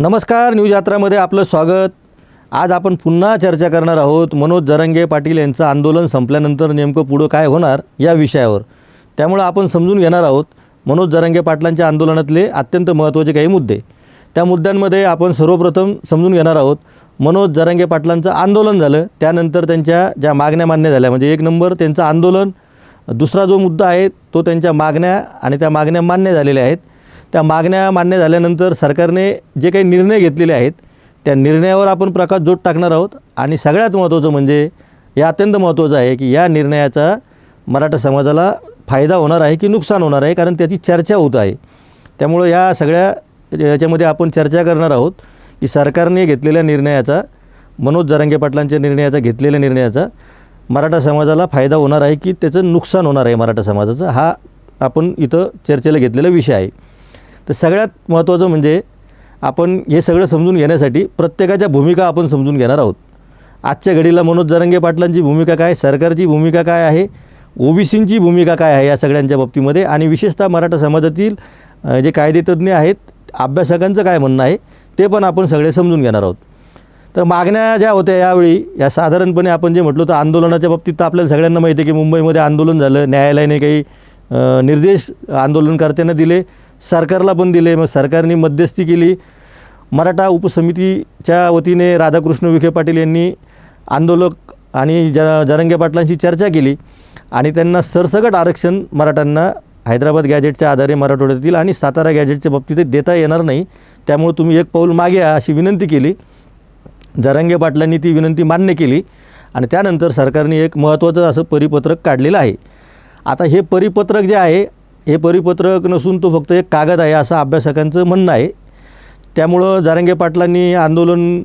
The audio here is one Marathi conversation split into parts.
नमस्कार न्यूज यात्रामध्ये आपलं स्वागत. आज आपण पुन्हा चर्चा करणार आहोत. मनोज जरंगे पाटील यांचं आंदोलन संपल्यानंतर नेमकं पुढं काय होणार या विषयावर. त्यामुळं आपण समजून घेणार आहोत मनोज जरंगे पाटलांच्या आंदोलनातले अत्यंत महत्त्वाचे काही मुद्दे. त्या मुद्द्यांमध्ये आपण सर्वप्रथम समजून घेणार आहोत. मनोज जरंगे पाटलांचं आंदोलन झालं. त्यानंतर त्यांच्या ज्या मागण्या मान्य झाल्या म्हणजे एक नंबर त्यांचं आंदोलन. दुसरा जो मुद्दा आहे तो त्यांच्या मागण्या आणि त्या मागण्या मान्य झालेल्या आहेत. त्या मागण्या मान्य झाल्यानंतर सरकारने जे काही निर्णय घेतलेले आहेत त्या निर्णयावर आपण प्रकाश जोड टाकणार आहोत. आणि सगळ्यात महत्त्वाचं म्हणजे हे अत्यंत महत्त्वाचं आहे की या निर्णयाचा मराठा समाजाला फायदा होणार आहे की नुकसान होणार आहे कारण त्याची चर्चा होत आहे. त्यामुळं या सगळ्या याच्यामध्ये आपण चर्चा करणार आहोत की सरकारने घेतलेल्या निर्णयाचा मनोज जरांगे पाटलांच्या निर्णयाचा घेतलेल्या निर्णयाचा मराठा समाजाला फायदा होणार आहे की त्याचं नुकसान होणार आहे मराठा समाजाचं हा आपण इथं चर्चेला घेतलेला विषय आहे. तर सगळ्यात महत्त्वाचं म्हणजे आपण हे सगळं समजून घेण्यासाठी प्रत्येकाच्या भूमिका आपण समजून घेणार आहोत. आजच्या घडीला मनोज जरंगे पाटलांची भूमिका काय सरकारची भूमिका काय आहे ओबीसींची भूमिका काय आहे या सगळ्यांच्या बाबतीमध्ये आणि विशेषतः मराठा समाजातील जे कायदेतज्ञ आहेत अभ्यासकांचं काय म्हणणं आहे ते पण आपण सगळे समजून घेणार आहोत. तर मागण्या ज्या होत्या यावेळी या साधारणपणे आपण जे म्हटलं तर आंदोलनाच्या बाबतीत तर आपल्याला सगळ्यांना माहिती आहे की मुंबईमध्ये आंदोलन झालं न्यायालयाने काही निर्देश आंदोलनकर्त्यांना दिले सरकारला पण दिले मग सरकारने मध्यस्थी केली. मराठा उपसमितीच्या वतीने राधाकृष्ण विखे पाटील यांनी आंदोलक आणि ज जरंगे पाटलांशी चर्चा केली आणि त्यांना सरसकट आरक्षण मराठ्यांना हैदराबाद गॅजेटच्या आधारे मराठवाड्यातील आणि सातारा गॅजेटच्या बाबतीत देता येणार नाही. त्यामुळे तुम्ही एक पाऊल मागे या अशी विनंती केली. जरांगे पाटलांनी ती विनंती मान्य केली आणि त्यानंतर सरकारने एक महत्त्वाचं असं परिपत्रक काढलेलं आहे. आता हे परिपत्रक जे आहे हे परिपत्रक नसून तो फक्त एक कागद आहे असं अभ्यासकांचं म्हणणं आहे. त्यामुळं जारांगे पाटलांनी आंदोलन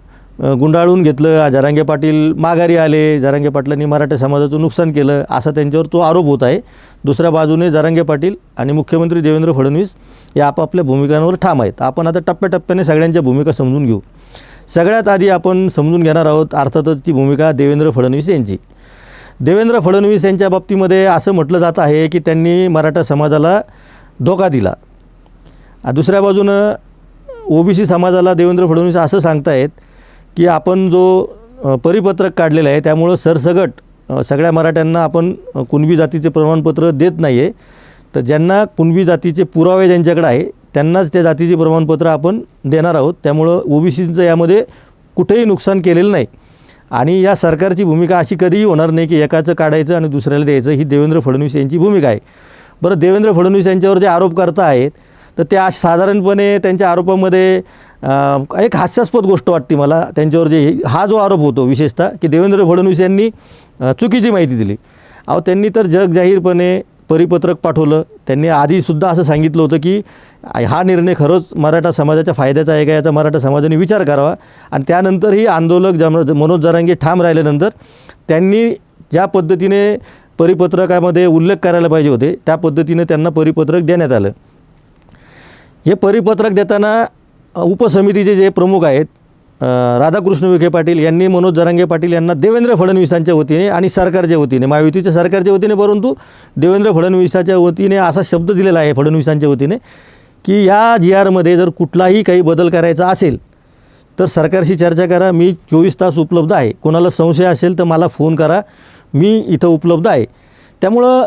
गुंडाळून घेतलं. जारांगे पाटील माघारी आले. जारांगे पाटलांनी मराठा समाजाचं नुकसान केलं असा त्यांच्यावर तो आरोप होत आहे. दुसऱ्या बाजूने जारांगे पाटील आणि मुख्यमंत्री देवेंद्र फडणवीस या आपापल्या भूमिकांवर ठाम आहेत. आपण आता टप्प्याटप्प्याने सगळ्यांच्या भूमिका समजून घेऊ. सगळ्यात आधी आपण समजून घेणार आहोत अर्थातच ती भूमिका देवेंद्र फडणवीस यांची. देवेंद्र फडणवीस यांच्या बाबतीमध्ये असं म्हटलं जात आहे की त्यांनी मराठा समाजाला धोका दिला. दुसऱ्या बाजूनं ओबीसी समाजाला देवेंद्र फडणवीस असं सांगतायत की आपण जो परिपत्रक काढलेलं आहे त्यामुळं सरसगट सगळ्या मराठ्यांना आपण कुणबी जातीचे प्रमाणपत्र देत नाही आहे तर ज्यांना कुणबी जातीचे पुरावे ज्यांच्याकडे आहे त्यांनाच त्या जातीचे प्रमाणपत्र आपण देणार आहोत. त्यामुळं ओबीसीचं यामध्ये कुठेही नुकसान केलेलं नाही. आणि या सरकारची भूमिका अशी कधीही होणार नाही की एकाचं काढायचं आणि दुसऱ्याला द्यायचं. ही देवेंद्र फडणवीस यांची भूमिका आहे. बरं देवेंद्र फडणवीस यांच्यावर जे आरोप करता आहेत तर ते साधारणपणे त्यांच्या आरोपामध्ये एक हास्यास्पद गोष्ट वाटते मला. त्यांच्यावर जे हा जो आरोप होतो विशेषतः की देवेंद्र फडणवीस यांनी चुकीची माहिती दिली. अहो त्यांनी तर जग जाहीरपणे परिपत्रक पाठवलं. त्यांनी आधीसुद्धा असं सांगितलं होतं की हा निर्णय खरंच मराठा समाजाच्या फायद्याचा आहे का याचा मराठा समाजाने विचार करावा. आणि त्यानंतरही आंदोलक जम मनोज जरांगे ठाम राहिल्यानंतर त्यांनी ज्या पद्धतीने परिपत्रकामध्ये उल्लेख करायला पाहिजे होते त्या पद्धतीने त्यांना परिपत्रक देण्यात आलं. हे परिपत्रक देताना उपसमितीचे जे प्रमुख आहेत राधाकृष्ण विखे पाटील यांनी मनोज जरांगे पाटील यांना देवेंद्र फडणवीसांच्या वतीने आणि सरकारच्या वतीने महायुतीच्या सरकारच्या वतीने परंतु देवेंद्र फडणवीसाच्या वतीने असा शब्द दिलेला आहे फडणवीसांच्या वतीने की या जी आरमध्ये जर कुठलाही काही बदल करायचा असेल तर सरकारशी चर्चा करा. मी चोवीस तास उपलब्ध आहे. कोणाला संशय असेल तर मला फोन करा. मी इथं उपलब्ध आहे. त्यामुळं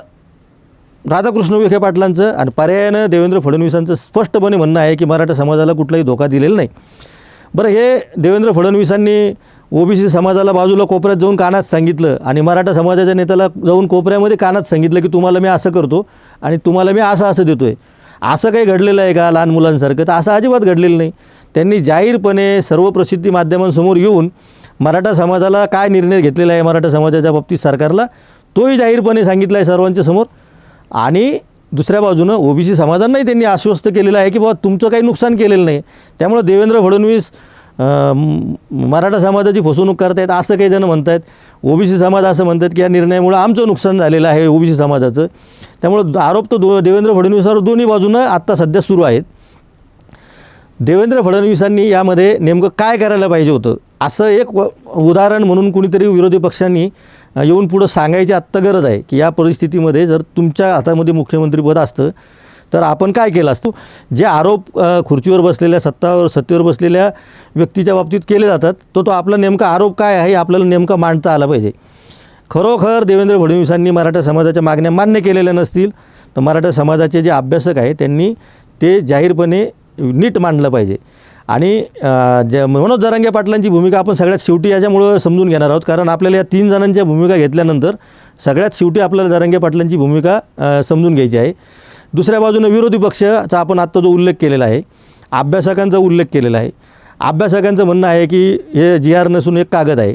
राधाकृष्ण विखे पाटलांचं आणि पर्यायानं देवेंद्र फडणवीसांचं स्पष्टपणे म्हणणं आहे की मराठा समाजाला कुठलाही धोका दिलेला नाही. बरं हे देवेंद्र फडणवीसांनी ओबीसी समाजाला बाजूला कोपऱ्यात जाऊन कानात सांगितलं आणि मराठा समाजाच्या नेत्याला जाऊन कोपऱ्यामध्ये कानात सांगितलं की तुम्हाला मी असं करतो आणि तुम्हाला मी असं असं देतो आहे असं काही घडलेलं आहे का लहान मुलांसारखं? तर असं अजिबात घडलेलं नाही. त्यांनी जाहीरपणे सर्व प्रसिद्धी माध्यमांसमोर येऊन मराठा समाजाला काय निर्णय घेतलेला आहे मराठा समाजाच्या बाबतीत सरकारला तोही जाहीरपणे सांगितला आहे सर्वांच्या समोर. आणि दुसऱ्या बाजूनं ओबीसी समाजांनाही त्यांनी आश्वस्त केलेलं आहे की बाबा तुमचं काही नुकसान केलेलं नाही. त्यामुळं देवेंद्र फडणवीस मराठा समाजाची फसवणूक करतायत असं काही जण म्हणत आहेत ओबीसी समाज असं म्हणतात की या निर्णयामुळं आमचं नुकसान झालेलं आहे ओबीसी समाजाचं. त्यामुळं आरोप तर दो देवेंद्र फडणवीसावर दोन्ही बाजूनं आत्ता सध्या सुरू आहेत. देवेंद्र फडणवीसांनी यामध्ये नेमकं काय करायला पाहिजे होतं? असं एक उदाहरण म्हणून कुणीतरी विरोधी पक्षांनी येऊन पुढं सांगायची आत्ता गरज आहे की या परिस्थितीमध्ये जर तुमच्या हातामध्ये मुख्यमंत्रीपद असतं तर आपण काय केलं असतो? जे आरोप खुर्चीवर बसलेल्या सत्तावर सत्तेवर बसलेल्या व्यक्तीच्या बाबतीत केले जातात तो तो आपला नेमका आरोप काय आहे हे आपल्याला नेमका मांडता आला पाहिजे. खरोखर देवेंद्र फडणवीसांनी मराठा समाजाच्या मागण्या मान्य केलेल्या नसतील तर मराठा समाजाचे जे अभ्यासक आहे त्यांनी ते जाहीरपणे नीट मांडलं पाहिजे. आणि जे मनोज जरांगे पाटलांची भूमिका आपण सगळ्यात शेवटी याच्यामुळं समजून घेणार आहोत. कारण आपल्याला या तीन जणांच्या भूमिका घेतल्यानंतर सगळ्यात शेवटी आपल्याला जरांगे पाटलांची भूमिका समजून घ्यायची आहे. दुसऱ्या बाजूनं विरोधी पक्षाचा आपण आत्ता जो उल्लेख केलेला आहे अभ्यासकांचा उल्लेख केलेला आहे. अभ्यासकांचं म्हणणं आहे की हे जी आर नसून एक कागद आहे.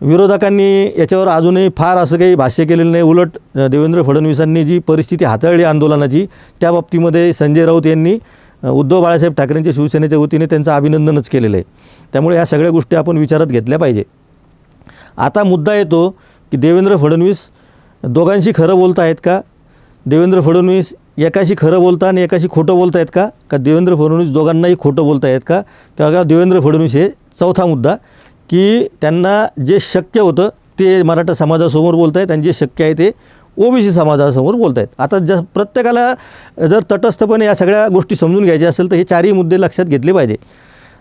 विरोधकांनी याच्यावर अजूनही फार असं काही भाष्य केलेलं नाही. उलट देवेंद्र फडणवीसांनी जी परिस्थिती हाताळली आंदोलनाची त्या बाबतीमध्ये संजय राऊत यांनी उद्धव बाळासाहेब ठाकरेंच्या शिवसेनेच्या वतीने त्यांचं अभिनंदनच केलेलं आहे. त्यामुळे या सगळ्या गोष्टी आपण विचारात घेतल्या पाहिजे. आता मुद्दा येतो की देवेंद्र फडणवीस दोघांशी खरं बोलत आहेत का? देवेंद्र फडणवीस एकाशी खरं बोलता आणि एकाशी खोटं बोलत आहेत का? का देवेंद्र फडणवीस दोघांनाही खोटं बोलत आहेत का? किंवा देवेंद्र फडणवीस हे चौथा मुद्दा की त्यांना जे शक्य होतं ते मराठा समाजासमोर बोलत आहेत आणि जे शक्य आहे ते ओबीसी समाजासमोर बोलत आहेत आता ज प्रत्येकाला जर तटस्थपणे या सगळ्या गोष्टी समजून घ्यायच्या असेल तर हे चारही मुद्दे लक्षात घेतले पाहिजे.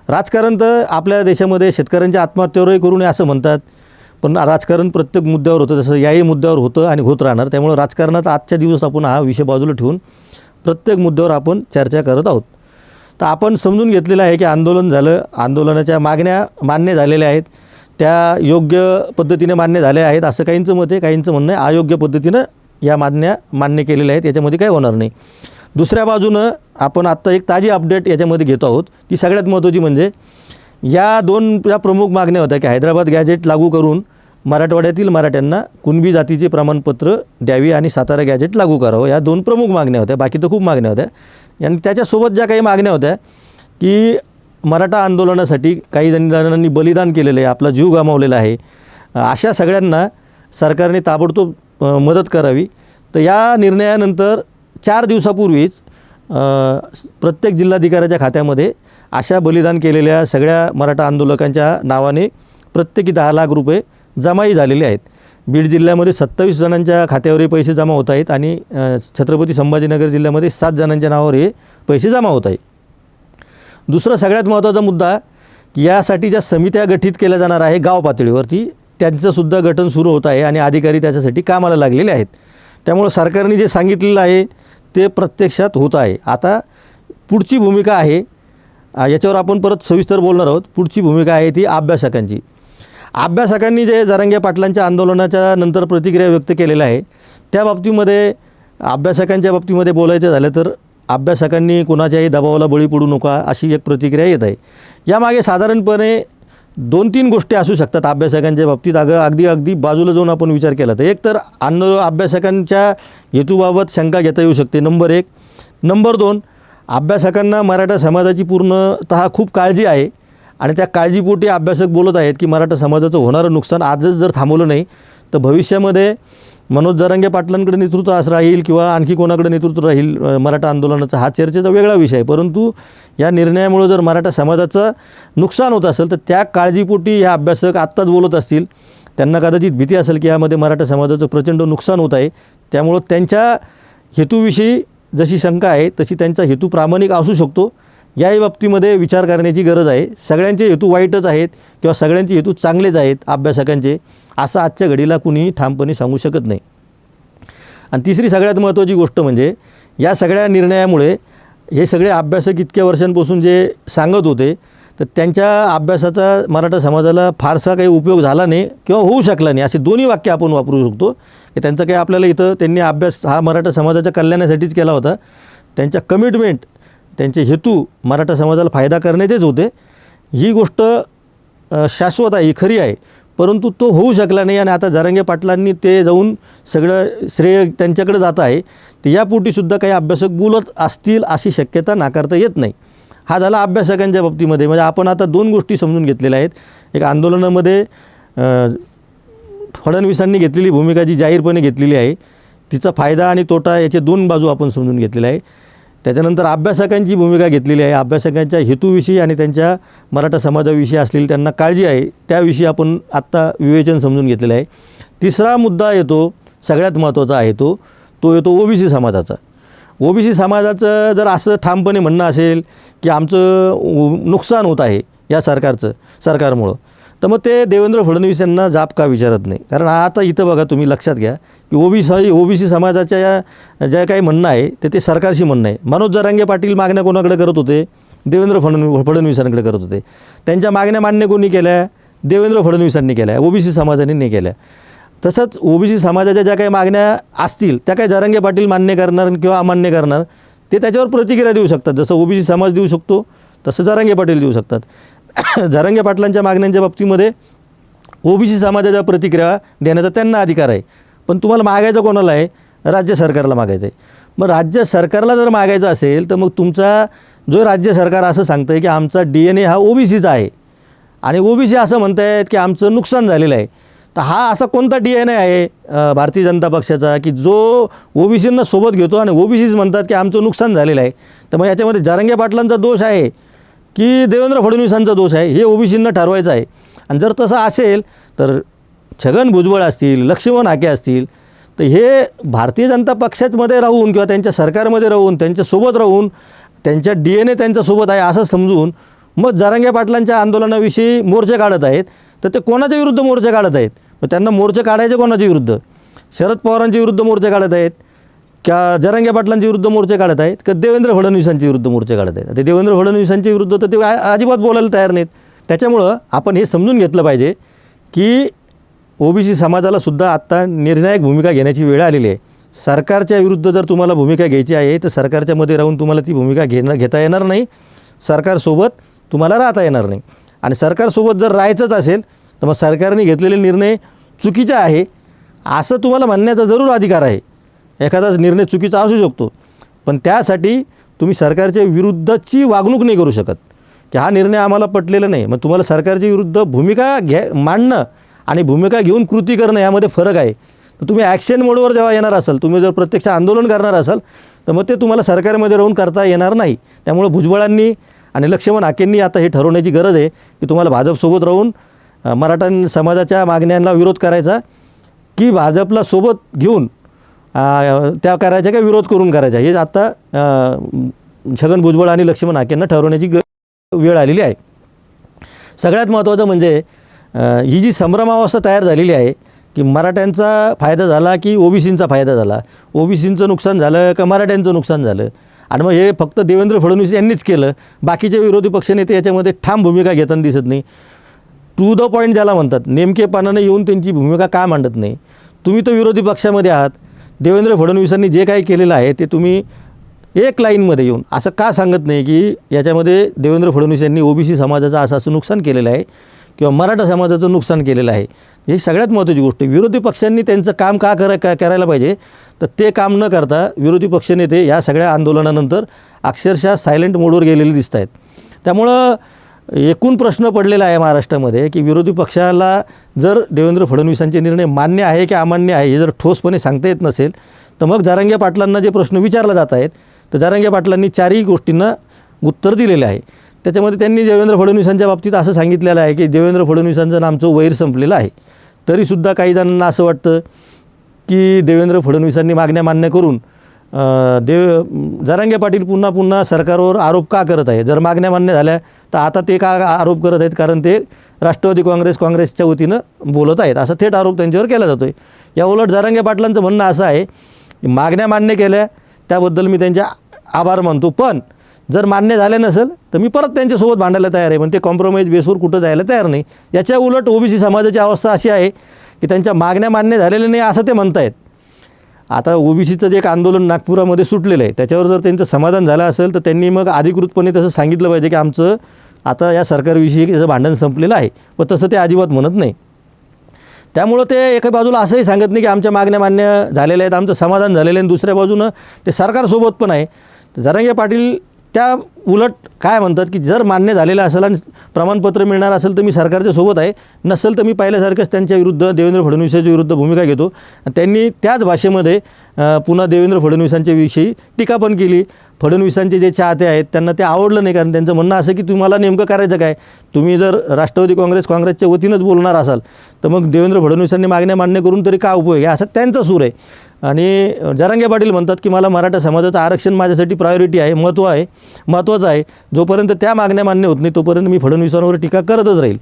राजकारण तर आपल्या देशामध्ये शेतकऱ्यांच्या आत्महत्येवरही करू नये असं म्हणतात. पण राजकारण प्रत्येक मुद्द्यावर होतं जसं याही मुद्द्यावर होतं आणि होत राहणार. त्यामुळे राजकारणात आजच्या दिवस आपण हा विषय बाजूला ठेवून प्रत्येक मुद्द्यावर आपण चर्चा करत आहोत. तर आपण समजून घेतलेलं आहे की आंदोलन झालं. आंदोलनाच्या मागण्या मान्य झालेल्या आहेत. त्या योग्य पद्धतीने मान्य झाल्या आहेत असं काहींचं मत आहे काहींचं म्हणणं आहे. अयोग्य पद्धतीनं या मागण्या मान्य केलेल्या आहेत याच्यामध्ये काही होणार नाही. दुसऱ्या बाजूनं आपण आत्ता एक ताजी अपडेट याच्यामध्ये घेतो आहोत. ती सगळ्यात महत्त्वाची म्हणजे या दोन या प्रमुख मागण्या होत्या की हैदराबाद गॅजेट लागू करून मराठवाड्यातील मराठ्यांना कुणबी जातीचे प्रमाणपत्र द्यावी आणि सातारा गॅजेट लागू करावं. या दोन प्रमुख मागण्या होत्या. बाकी तर खूप मागण्या होत्या. आणि त्याच्यासोबत ज्या काही मागण्या होत्या की मराठा आंदोलनासाठी काही जण जणांनी बलिदान केलेलं आहे आपला जीव गमावलेला आहे. अशा सगळ्यांना सरकारने ताबडतोब मदत करावी. तर या निर्णयानंतर चार दिवसापूर्वीच प्रत्येक जिल्हाधिकाऱ्याच्या खात्यामध्ये अशा बलिदान केलेल्या सगळ्या मराठा आंदोलकांच्या नावाने प्रत्येकी दहा लाख रुपये जमाही झालेले आहेत. बीड जिल्ह्यामध्ये सत्तावीस जणांच्या खात्यावरही पैसे जमा होत आहेत आणि छत्रपती संभाजीनगर जिल्ह्यामध्ये सात जणांच्या नावावर हे पैसे जमा होत आहेत. दुसरा सगळ्यात महत्त्वाचा मुद्दा यासाठी ज्या समित्या गठीत केल्या जाणार आहे गाव पातळीवरती त्यांचंसुद्धा गठन सुरू होत आहे आणि अधिकारी त्याच्यासाठी कामाला लागलेले आहेत. त्यामुळं सरकारने जे सांगितलेलं आहे ते प्रत्यक्षात होत आहे. आता पुढची भूमिका आहे याच्यावर आपण परत सविस्तर बोलणार आहोत. पुढची भूमिका आहे ती अभ्यासकांची. अभ्यासकांनी जे जरांगे पाटलांच्या आंदोलनाच्या नंतर प्रतिक्रिया व्यक्त केलेल्या आहे त्या बाबतीमध्ये अभ्यासकांच्या बाबतीमध्ये बोलायचं झालं तर अभ्यासकांनी कुणाच्याही दबावाला बळी पडू नका अशी एक प्रतिक्रिया येत आहे. यामागे साधारणपणे दोन तीन गोष्टी असू शकतात अभ्यासकांच्या बाबतीत. अगं अगदी अगदी बाजूला जाऊन आपण विचार केला तर. एक तर अन्न अभ्यासकांच्या हेतूबाबत शंका घेता येऊ शकते नंबर एक. नंबर दोन अभ्यासकांना मराठा समाजाची पूर्णतः खूप काळजी आहे आणि त्या काळजीपोटी अभ्यासक बोलत आहेत की मराठा समाजाचं होणारं नुकसान आजच जर थांबवलं नाही तर भविष्यामध्ये मनोज जरांगे पाटलांकडे नेतृत्व असं राहील किंवा आणखी कोणाकडे नेतृत्व राहील मराठा आंदोलनाचा हा चर्चेचा वेगळा विषय आहे. परंतु या निर्णयामुळं जर मराठा समाजाचं नुकसान होत असेल तर त्या काळजीपोटी ह्या अभ्यासक आत्ताच बोलत असतील. त्यांना कदाचित भीती असेल की यामध्ये मराठा समाजाचं प्रचंड नुकसान होत आहे. त्यामुळं त्यांच्या हेतूविषयी जशी शंका आहे तशी त्यांचा हेतू प्रामाणिक असू शकतो. याही बाबतीमध्ये विचार करण्याची गरज आहे. सगळ्यांचे हेतू वाईटच आहेत किंवा सगळ्यांचे हेतू चांगलेच आहेत अभ्यासकांचे. असं आजच्या घडीला कुणीही ठामपणे सांगू शकत नाही. आणि तिसरी सगळ्यात महत्त्वाची गोष्ट म्हणजे या सगळ्या निर्णयामुळे हे सगळे अभ्यासक इतक्या वर्षांपासून जे सांगत होते तर त्यांच्या अभ्यासाचा मराठा समाजाला फारसा काही उपयोग झाला नाही किंवा होऊ शकला नाही. असे दोन्ही वाक्य आपण वापरू शकतो. की त्यांचं काही आपल्याला इथं त्यांनी अभ्यास हा मराठा समाजाच्या कल्याणासाठीच केला होता. त्यांच्या कमिटमेंट त्यांचे हेतू मराठा समाजाला फायदा करण्याचेच होते. ही गोष्ट शाश्वत आहे ही खरी आहे. परंतु तो होऊ शकला नाही आणि आता झरंगे पाटलांनी ते जाऊन सगळं श्रेय त्यांच्याकडे जात आहे. तर यापोटीसुद्धा काही अभ्यासक बोलत असतील अशी शक्यता नाकारता येत नाही. हा झाला अभ्यासकांच्या बाबतीमध्ये. म्हणजे आपण आता दोन गोष्टी समजून घेतलेल्या आहेत. एक आंदोलनामध्ये फडणवीसांनी घेतलेली भूमिका जी जाहीरपणे घेतलेली आहे तिचा फायदा आणि तोटा याचे दोन बाजू आपण समजून घेतलेल्या आहे. त्याच्यानंतर अभ्यासकांची भूमिका घेतलेली आहे. अभ्यासकांच्या हेतूविषयी आणि त्यांच्या मराठा समाजाविषयी असलेली त्यांना काळजी आहे त्याविषयी आपण आत्ता विवेचन समजून घेतलेलं आहे. तिसरा मुद्दा येतो सगळ्यात महत्त्वाचा आहे तो तो येतो ओबीसी समाजाचा. ओबीसी समाजाचं जर असं ठामपणे म्हणणं असेल की आमचं नुकसान होत आहे या सरकारचं सरकारमुळं तर मग ते देवेंद्र फडणवीस यांना जाब का विचारत नाही? कारण आता इथं बघा तुम्ही लक्षात घ्या की ओबीसी ओबीसी समाजाच्या या- ज्या काही म्हणणं आहे ते ते सरकारशी म्हणणं आहे. मनोज जरांगे पाटील मागण्या कोणाकडे करत होते? देवेंद्र फडणवी फडणवीसांकडे करत होते. त्यांच्या मागण्या मान्य कोणी केल्या? देवेंद्र फडणवीसांनी केल्या ओबीसी समाजाने नाही केल्या. तसंच ओबीसी समाजाच्या ज्या काही मागण्या असतील त्या काही जरांगे पाटील मान्य करणार किंवा अमान्य करणार ते त्याच्यावर प्रतिक्रिया देऊ शकतात. जसं ओबीसी समाज देऊ शकतो तसं जरांगे पाटील देऊ शकतात. जरांगे पाटलांच्या मागण्यांच्या बाबतीमध्ये ओबीसी समाजाच्या प्रतिक्रिया देण्याचा त्यांना अधिकार आहे. पण तुम्हाला मागायचं कोणाला आहे? राज्य सरकारला मागायचं आहे. मग राज्य सरकारला जर मागायचं असेल तर मग तुमचा जो राज्य सरकार असं सांगतं आहे की आमचा डी एन ए हा ओबीसीचा आहे. आणि ओबीसी असं म्हणत आहेत की आमचं नुकसान झालेलं आहे. तर हा असा कोणता डी एन ए आहे भारतीय जनता पक्षाचा की जो ओबीसींना सोबत घेतो आणि ओबीसीज म्हणतात की आमचं नुकसान झालेलं आहे? तर मग याच्यामध्ये जारंगे पाटलांचा दोष आहे. की देवेंद्र फडणवीसांचा दोष आहे हे ओबीसींना ठरवायचं आहे. आणि जर तसं असेल तर छगन भुजबळ असतील लक्ष्मण हाके असतील तर हे भारतीय जनता पक्षामध्ये राहून किंवा त्यांच्या सरकारमध्ये राहून त्यांच्यासोबत राहून त्यांच्या डी एन ए त्यांच्यासोबत आहे असं समजून मग जरांगे पाटलांच्या आंदोलनाविषयी मोर्चे काढत आहेत तर ते कोणाच्या विरुद्ध मोर्चे काढत आहेत? मग त्यांना मोर्चे काढायचे कोणाच्या विरुद्ध? शरद पवारांच्या विरुद्ध मोर्चे काढत आहेत. का जरांगे पाटलांच्या विरुद्ध मोर्चे काढत आहेत? का देवेंद्र फडणवीसांच्या विरुद्ध मोर्चे काढत आहेत? ते देवेंद्र फडणवीसांच्या विरुद्ध तर ते अजिबात बोलायला तयार नाहीत. त्याच्यामुळं आपण हे समजून घेतलं पाहिजे की ओबीसी समाजाला सुद्धा आत्ता निर्णायक भूमिका घेण्याची वेळ आलेली आहे. सरकारच्या विरुद्ध जर तुम्हाला भूमिका घ्यायची आहे तर सरकारच्या मध्ये राहून तुम्हाला ती भूमिका घेणं घेता येणार नाही. सरकारसोबत तुम्हाला राहता येणार नाही. आणि सरकारसोबत जर राहायचंच असेल तर मग सरकारने घेतलेले निर्णय चुकीचे आहे. असं तुम्हाला म्हणण्याचा जरूर अधिकार आहे. एखादा निर्णय चुकीचा असू शकतो. पण त्यासाठी तुम्ही सरकारच्या विरुद्धची वागणूक नाही करू शकत. की हा निर्णय आम्हाला पटलेला नाही. मग तुम्हाला सरकारच्या विरुद्ध भूमिका घ्या मांडणं आणि भूमिका घेऊन कृती करणं यामध्ये फरक आहे. तर तुम्ही ॲक्शन मोडवर जेव्हा येणार असाल तुम्ही जर प्रत्यक्ष आंदोलन करणार असाल तर मग ते तुम्हाला सरकारमध्ये राहून करता येणार नाही. त्यामुळं भुजबळांनी आणि लक्ष्मण आकेंनी आता हे ठरवण्याची गरज आहे की तुम्हाला भाजपसोबत राहून मराठा समाजाच्या मागण्यांना विरोध करायचा की भाजपला सोबत घेऊन त्या करायच्या का विरोध करून करायचा हे आता छगन भुजबळ आणि लक्ष्मण हाकेंना ठरवण्याची ग वेळ आलेली आहे. सगळ्यात महत्त्वाचं म्हणजे ही जी संभ्रमावस्था तयार झालेली आहे की मराठ्यांचा फायदा झाला की ओबीसींचा फायदा झाला? ओबीसींचं नुकसान झालं का मराठ्यांचं नुकसान झालं? आणि मग हे फक्त देवेंद्र फडणवीस यांनीच केलं. बाकीचे विरोधी पक्षनेते याच्यामध्ये ठाम भूमिका घेताना दिसत नाही. टू द पॉईंट ज्याला म्हणतात नेमकेपणानं येऊन त्यांची भूमिका का मांडत नाही? तुम्ही तर विरोधी पक्षामध्ये आहात. देवेंद्र फडणवीसांनी जे काही केलेलं आहे ते तुम्ही एक लाईनमध्ये येऊन असं का सांगत नाही की याच्यामध्ये देवेंद्र फडणवीस यांनी ओबीसी समाजाचं असं असं नुकसान केलेलं आहे किंवा मराठा समाजाचं नुकसान केलेलं आहे? ही सगळ्यात महत्त्वाची गोष्ट आहे. विरोधी पक्षांनी त्यांचं काम का करा का करायला पाहिजे? तर ते काम न करता विरोधी पक्षनेते या सगळ्या आंदोलनानंतर अक्षरशः सायलेंट मोडवर गेलेले दिसत आहेत त्यामुळं एकूण प्रश्न पडलेला आहे महाराष्ट्रामध्ये की विरोधी पक्षाला जर देवेंद्र फडणवीसांचे निर्णय मान्य आहे की अमान्य आहे हे जर ठोसपणे सांगता येत नसेल तर मग जारंगे पाटलांना जे प्रश्न विचारले जात आहेत तर जारंगे पाटलांनी चारही गोष्टींना उत्तर दिलेले आहे. त्याच्यामध्ये त्यांनी देवेंद्र फडणवीसांच्या बाबतीत असं सांगितलेलं आहे की देवेंद्र फडणवीसांचं नामचं आमचं वैर संपलेलं आहे. तरीसुद्धा काही जणांना असं वाटतं की देवेंद्र फडणवीसांनी मागण्या मान्य करून देव जरांगे पाटील पुन्हा पुन्हा सरकारवर आरोप का करत आहे जर मागण्या मान्य झाल्या तर आता ते का आरोप करत आहेत? कारण ते राष्ट्रवादी काँग्रेस काँग्रेसच्या वतीनं बोलत आहेत. असा थेट आरोप त्यांच्यावर केला जातो आहे या उलट जरांगे पाटलांचं म्हणणं असं आहे की मागण्या मान्य केल्या त्याबद्दल मी त्यांचे आभार मानतो. पण जर मान्य झाले नसेल तर मी परत त्यांच्यासोबत भांडायला तयार आहे. पण ते कॉम्प्रोमाइज बेसवर कुठं जायला तयार नाही. याच्या उलट ओबीसी समाजाची अवस्था अशी आहे की त्यांच्या मागण्या मान्य झालेल्या नाही असं ते म्हणतायत. आता ओबीसीचं जे एक आंदोलन नागपुरामध्ये सुटलेलं आहे त्याच्यावर जर त्यांचं समाधान झालं असेल तर त्यांनी मग अधिकृतपणे तसं सांगितलं पाहिजे की आमचं आता या सरकारविषयी त्याचं भांडण संपलेलं आहे. व तसं ते अजिबात म्हणत नाही. त्यामुळं ते एका बाजूला असंही सांगत नाही की आमच्या मागण्या मान्य झालेल्या आहेत आमचं समाधान झालेलं आहे. आणि दुसऱ्या बाजूनं ते सरकारसोबत पण आहे. जरांगे पाटील त्या उलट काय म्हणतात की जर मान्य झालेलं असेल आणि प्रमाणपत्र मिळणार असेल तर मी सरकारच्या सोबत आहे. नसेल तर मी पाहिल्यासारखंच त्यांच्या विरुद्ध देवेंद्र फडणवीसांच्या विरुद्ध भूमिका घेतो. आणि त्यांनी त्याच भाषेमध्ये पुन्हा देवेंद्र फडणवीसांच्या विषयी टीका पण केली. फडणवीसांचे जे चाहते आहेत त्यांना ते आवडलं नाही कारण त्यांचं म्हणणं असं की तुम्हाला नेमकं करायचं काय? तुम्ही जर राष्ट्रवादी काँग्रेस काँग्रेसच्या वतीनंच बोलणार असाल तर मग देवेंद्र फडणवीसांनी मागण्या मान्य करून तरी का उपयोग आहे? असा त्यांचा सूर आहे. आणि जरांगे पाटील म्हणतात की मला मराठा समाजाचं आरक्षण माझ्यासाठी प्रायोरिटी आहे महत्त्व आहे महत्त्वाचं आहे. जोपर्यंत त्या मागण्या मान्य होत नाही तोपर्यंत मी फडणवीसांवर टीका करतच राहील.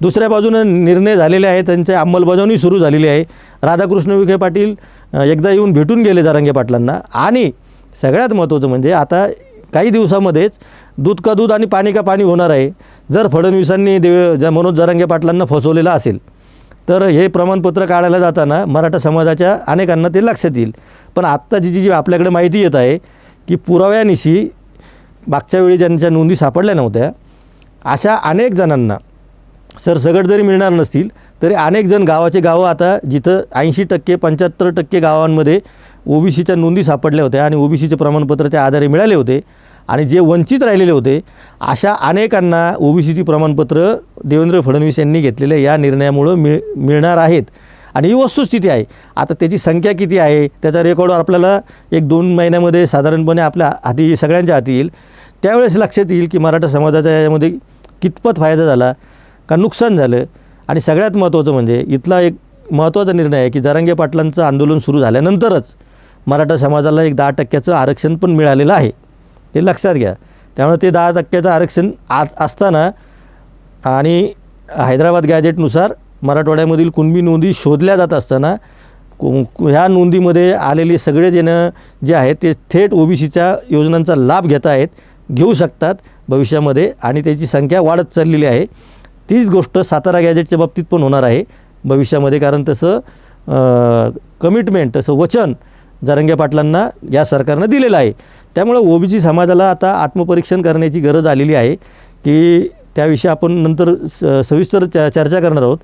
दुसऱ्या बाजूनं निर्णय झालेले आहे त्यांची अंमलबजावणी सुरू झालेली आहे. राधाकृष्ण विखे पाटील एकदा येऊन भेटून गेले जरांगे पाटलांना. आणि सगळ्यात महत्त्वाचं म्हणजे आता काही दिवसामध्येच दूध का दूध आणि पाणी का पाणी होणार आहे. जर फडणवीसांनी देव मनोज जरांगे पाटलांना फसवलेलं असेल तर हे प्रमाणपत्र काढायला जाताना मराठा समाजाच्या अनेकांना ते लक्षात येईल. पण आत्ता जी जी जी आपल्याकडे माहिती येत आहे की पुराव्यानिशी मागच्या वेळी ज्यांच्या नोंदी सापडल्या नव्हत्या अशा अनेक जणांना सरसगट जरी मिळणार नसतील तरी अनेक जण गावाचे गावं आता जिथं ऐंशी टक्के पंच्याहत्तर टक्के गावांमध्ये ओबीसीच्या नोंदी सापडल्या होत्या आणि ओबीसीचे प्रमाणपत्र त्या आधारे मिळाले होते आणि जे वंचित राहिलेले होते अशा अनेकांना ओबीसीची प्रमाणपत्र देवेंद्र फडणवीस यांनी घेतलेल्या या निर्णयामुळं मिळ मिळणार आहेत. आणि ही वस्तुस्थिती आहे. आता त्याची संख्या किती आहे? त्याचा रेकॉर्डवर आपल्याला एक दोन महिन्यामध्ये साधारणपणे आपल्या हाती सगळ्यांच्या हाती येईल. त्यावेळेस लक्षात येईल की मराठा समाजाच्या यामध्ये कितपत फायदा झाला का नुकसान झालं. आणि सगळ्यात महत्त्वाचं म्हणजे इथला एक महत्त्वाचा निर्णय आहे की जरांगे पाटलांचं आंदोलन सुरू झाल्यानंतरच मराठा समाजाला एक दहा टक्क्याचं आरक्षण पण मिळालेलं आहे. हे लक्षात घ्या. त्यामुळे ते दहा टक्क्याचं आरक्षण आज असताना आणि हैदराबाद गॅजेटनुसार मराठवाड्यामधील कुणबी नोंदी शोधल्या जात असताना कु- ह्या नोंदीमध्ये आलेले सगळे जण जे आहेत ते थेट ओबीसीच्या योजनांचा लाभ घेत आहेत घेऊ शकतात भविष्यामध्ये आणि त्याची संख्या वाढत चाललेली आहे. तीच गोष्ट सातारा गॅजेटच्या बाबतीत पण होणार आहे भविष्यामध्ये कारण तसं कमिटमेंट तसं वचन जरंगे पाटलांना या सरकारनं दिलेलं आहे. त्यामुळं ओबीसी समाजाला आता आत्मपरीक्षण करण्याची गरज आलेली आहे की त्याविषयी आपण नंतर स सविस्तर च चर्चा करणार आहोत.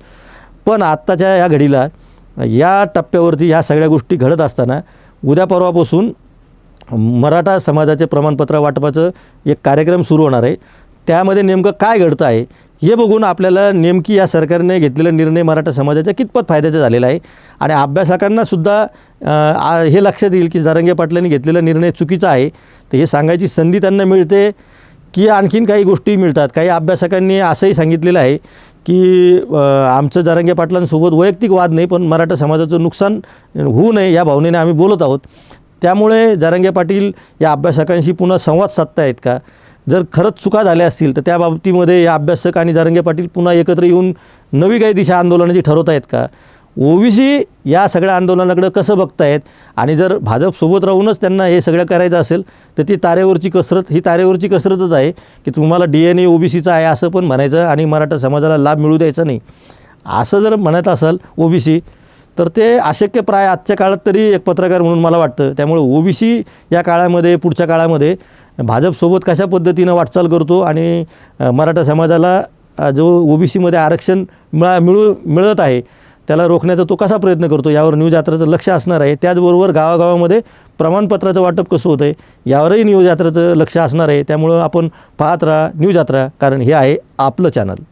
पण आत्ताच्या या घडीला या टप्प्यावरती ह्या सगळ्या गोष्टी घडत असताना उद्या परवापासून मराठा समाजाचे प्रमाणपत्र वाटपाचं एक कार्यक्रम सुरू होणार आहे. त्यामध्ये नेमकं काय घडतं आहे हे बघून आपल्याला नेमकी या सरकारने घेतलेला निर्णय मराठा समाजाच्या कितपत फायद्याचा झालेला आहे? आणि अभ्यासकांनासुद्धा आ- हे लक्षात येईल की जारंगे पाटलांनी घेतलेला निर्णय चुकीचा आहे. तर हे सांगायची संधी त्यांना मिळते की आणखीन काही गोष्टी मिळतात? काही अभ्यासकांनी असंही सांगितलेलं आहे की आमचं जारंगे पाटलांसोबत वैयक्तिक वाद नाही पण मराठा समाजाचं नुकसान होऊ नये या भावनेने आम्ही बोलत आहोत. त्यामुळे जारंगे पाटील या अभ्यासकांशी पुन्हा संवाद साधतायत का? जर खरंच चुका झाल्या असतील तर त्या बाबतीमध्ये या अभ्यासक आणि जारंगे पाटील पुन्हा एकत्र येऊन नवी काही दिशा आंदोलनाची आहेत का? ओबीसी या सगळ्या आंदोलनाकडे कसं बघतायत? आणि जर भाजपसोबत राहूनच त्यांना हे सगळं करायचं असेल तर ती तारेवरची कसरत ही तारेवरची कसरतच आहे की तुम्हाला डी एन ए ओबीसीचं आहे असं पण म्हणायचं आणि मराठा समाजाला लाभ मिळू द्यायचा नाही. असं जर म्हणत असाल ओबीसी तर ते अशक्य प्राय आजच्या काळात तरी एक पत्रकार म्हणून मला वाटतं. त्यामुळे ओबीसी या काळामध्ये पुढच्या काळामध्ये भाजपसोबत कशा पद्धतीनं वाटचाल करतो आणि मराठा समाजाला अ, जो ओबीसीमध्ये आरक्षण मिळा मिळू मिळत आहे त्याला रोखण्याचा तो कसा प्रयत्न करतो यावर न्यूज यात्राचं लक्ष असणार आहे. त्याचबरोबर गावागावामध्ये प्रमाणपत्राचं वाटप कसं होतं आहे यावरही न्यूज यात्राचं लक्ष असणार आहे. त्यामुळं आपण पाहत राहा न्यूज यात्रा कारण हे आहे आपलं चॅनल